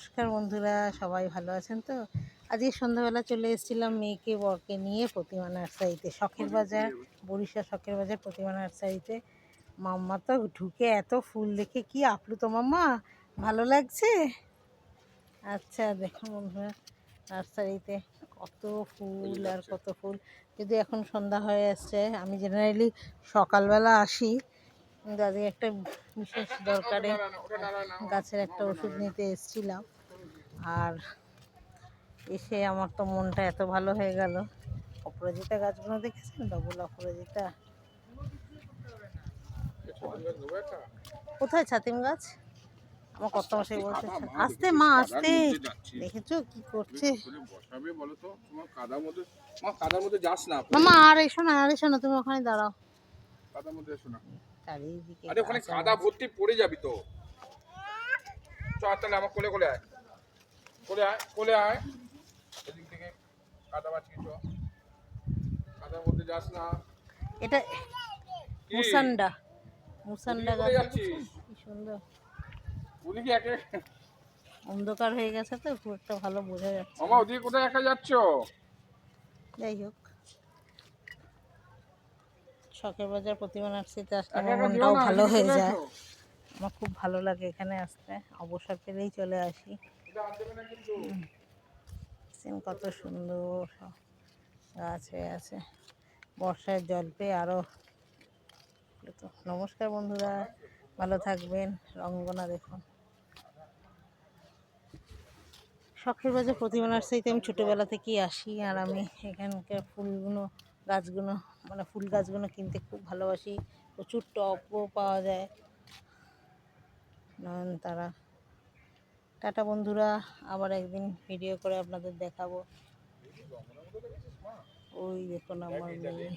নমস্কার বন্ধুরা, সবাই ভালো আছেন তো? আজকে সন্ধ্যাবেলা চলে এসেছিলাম মেয়েকে, বরকে নিয়ে প্রতিমা নার্সারিতে, শখের বাজার বরিশা শখের বাজার প্রতিমা নার্সারিতে। মাম্মা তো ঢুকে এত ফুল দেখে, কি আপ্লুত মাম্মা? ভালো লাগছে? আচ্ছা দেখুন বন্ধুরা, নার্সারিতে কত ফুল আর কত ফুল। যদি এখন সন্ধ্যা হয়ে আসছে, আমি জেনারেলি সকালবেলা আসি। কিন্তু আজকে একটা বিশেষ দরকারে গাছের একটা ওষুধ নিতে এসেছিলাম। আর এসে আমার তো মনটা এত ভালো হয়ে গেল। অপরাজিতা গাছগুলো দেখেছেন? ডবল অপরাজিতা। কোথায় ছাতিম গাছ? আমার কত মাসে বলছে আসতে মা আসতে। দেখেছ কি করছে? মা মামা আর এসো না আর এসো না তুমি ওখানে দাঁড়াও। কাদার মধ্যে এসো না। চারিদিকে আরে ওখানে কাদা ভর্তি পড়ে যাবি তো। চ তাহলে আমার কোলে কোলে আয়। কোলে আয় কোলে আয়। এদিক থেকে কাদা বাঁচিয়ে চ। কাদার মধ্যে যাস না। এটা মুসান্ডা। মুসান্ডা গাছ? কি সুন্দর। ওদিকে একে অন্ধকার হয়ে গেছে তো খুব একটা ভালো বোঝা যাচ্ছে। মামা ওদিকে কোথায় একা যাচ্ছ? যাই হোক। শখের বাজার প্রতিমা নার্সারিতে আসলে আমার মনটাও ভালো হয়ে যায়। আমার খুব ভালো লাগে এখানে আসতে। অবসর পেলেই চলে আসি। সিন কত সুন্দর। গাছ হয়ে আছে। বর্ষায় জল পেয়ে আরও তো নমস্কার বন্ধুরা ভালো থাকবেন রঙ্গনা দেখুন। শখের বাজার প্রতিমা নার্সারিতে আমি ছোটোবেলা থেকেই আসি আর আমি এখানকার ফুলগুলো গাছগুলো মানে ফুল গাছগুলো কিনতে খুব ভালোবাসি। প্রচুর টপও পাওয়া যায়। নয়নতারা। টাটা বন্ধুরা আবার একদিন ভিডিও করে আপনাদের দেখাবো। ওই দেখুন আমার মেয়ে।